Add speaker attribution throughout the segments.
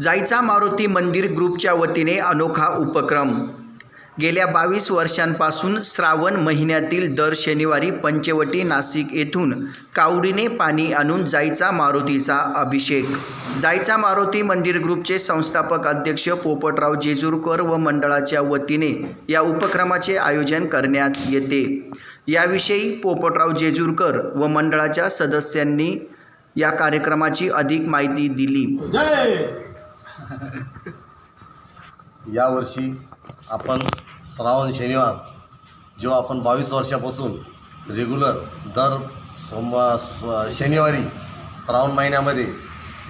Speaker 1: जायचा मारुती मंदिर ग्रुपच्या वतीने अनोखा उपक्रम. गेल्या बावीस वर्षांपासून श्रावण महिन्यातील दर शनिवारी पंचवटी नाशिक येथून कावडीने पाणी आणून जायचा मारुतीचा अभिषेक. जायचा मारुती मंदिर ग्रुपचे संस्थापक अध्यक्ष पोपटराव जेजूरकर व मंडळाच्या वतीने या उपक्रमाचे आयोजन करण्यात येते. याविषयी पोपटराव जेजूरकर व मंडळाच्या सदस्यांनी या कार्यक्रमाची अधिक माहिती दिली.
Speaker 2: जय!
Speaker 3: यावर्षी आपण श्रावण शनिवार जो आपण बावीस वर्षापासून रेग्युलर दर सोमवार शनिवारी श्रावण महिन्यामध्ये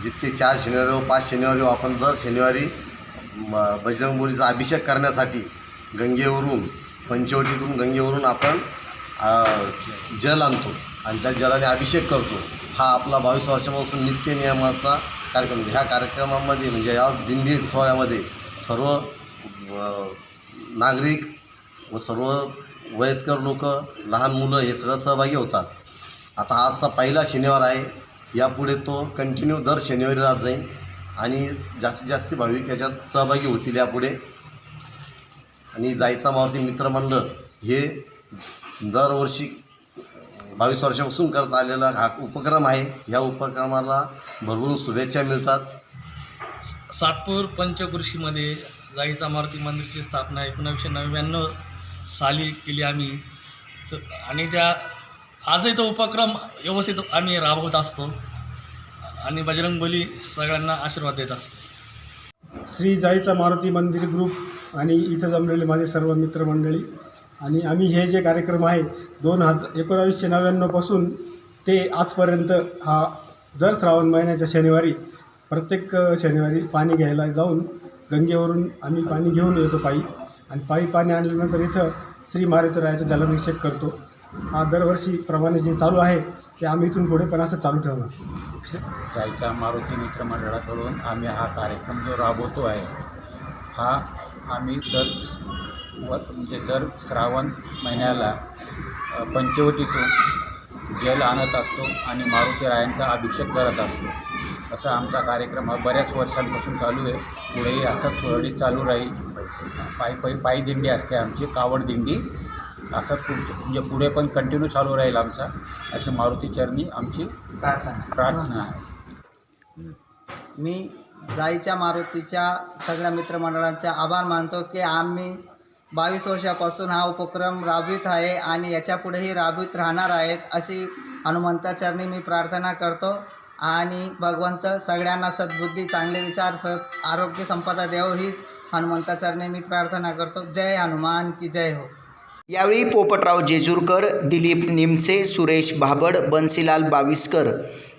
Speaker 3: जितके चार शनिवारी व पाच शनिवारी आपण दर शनिवारी म- बजरंगबलीचा अभिषेक करण्यासाठी गंगेवरून पंचवटीतून गंगेवरून आपण जल आणतो. आणि त्या जलाने अभिषेक करतो. हा आपला बावीस वर्षापासून नित्य नियमाचा कार्यक्रम ह्या कार्यक्रमामध्ये म्हणजे या दिंडी सोहळ्यामध्ये सर्व नागरिक व सर्व वयस्कर लोक लहान मुलं हे सगळं सहभागी होतात. आता आजचा पहिला शनिवार आहे. यापुढे तो कंटिन्यू दर शनिवारी राहत जाईल आणि जास्तीत जास्त भाविक याच्यात सहभागी होतील यापुढे. आणि जायचा मारुती मित्रमंडळ हे दरवर्षी बावीस वर्षापासून करत आलेला हा उपक्रम आहे. ह्या उपक्रमाला भरभरून शुभेच्छा मिळतात.
Speaker 2: सातपूर पंचकृषीमध्ये जाईचा मारुती मंदिरची स्थापना एकोणावीसशे नव्याण्णव साली केली आम्ही. तर आणि त्या आजही तो उपक्रम व्यवस्थित आम्ही राबवत असतो. आणि बजरंगबली सगळ्यांना आशीर्वाद देत असतो.
Speaker 4: श्री जाईचा मारुती मंदिर ग्रुप आणि इथं जमलेले माझे सर्व मित्रमंडळी आणि आम्ही हे जे कार्यक्रम आहे दोन हजार एकोणावीसशे नव्याण्णवपासून ते आजपर्यंत हा दर श्रावण महिन्याच्या शनिवारी प्रत्येक शनिवारी पाणी घ्यायला जाऊन गंगेवरून आम्ही पाणी घेऊन येतो पायी. आणि पायी पाणी आणल्यानंतर इथं श्री मारुतरायाचा जलाभिषेक करतो. हा दरवर्षीप्रमाणे जे चालू आहे ते आम्ही इथून पुढे पण असं चालू ठेवणार.
Speaker 5: जायचा मारुती मित्रमंडळाकडून आम्ही हा कार्यक्रम जो राबवतो आहे हा आम्ही दर व म्हणजे दर श्रावण महिन्याला पंचवटीतून जल आणत असतो आणि मारुती रायांचा अभिषेक करत असतो. असा आमचा कार्यक्रम हा बऱ्याच वर्षांपासून चालू आहे. पुढेही असाच सुरळीत चालू राहील. पायी पायी पायी दिंडी असते आमची कावड दिंडी असं पुढचे म्हणजे पुढे पण कंटिन्यू चालू राहील आमचा. अशी मारुती चरणी आमची प्रार्थना आहे.
Speaker 6: मी जाईच्या मारुतीच्या सगळ्या मित्रमंडळांचे आभार मानतो की आम्ही बावीस वर्षापासून हा उपक्रम राबवित आहे आणि याच्यापुढेही राबवित राहणार आहेत अशी हनुमंताचरणी मी प्रार्थना करतो. आणि भगवंत सगळ्यांना सद्बुद्धी चांगले विचार स आरोग्य संपदा देव हीच हनुमंताचरणी मी प्रार्थना करतो. जय हनुमान की जय हो.
Speaker 1: यावेळी पोपटराव जेजूरकर दिलीप निमसे सुरेश भाबड बन्सीलाल बाविस्कर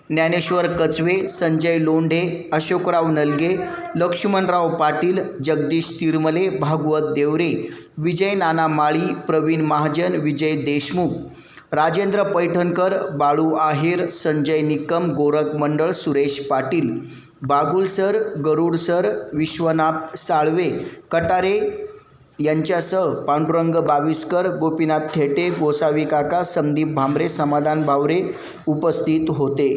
Speaker 1: ज्ञानेश्वर कचवे संजय लोंढे अशोकराव नलगे लक्ष्मणराव पाटील जगदीश तिरमले भागवत देवरे विजय नाना माळी प्रवीण महाजन विजय देशमुख राजेंद्र पैठणकर बाळू आहेर संजय निकम गोरख मंडळ सुरेश पाटील बागुल सर गरुड सर विश्वनाथ साळवे कटारे यांच्यासह पांडुरंग बाविस्कर गोपीनाथ थेटे गोसावी काका संदीप भांबरे समाधान बावरे उपस्थित होते.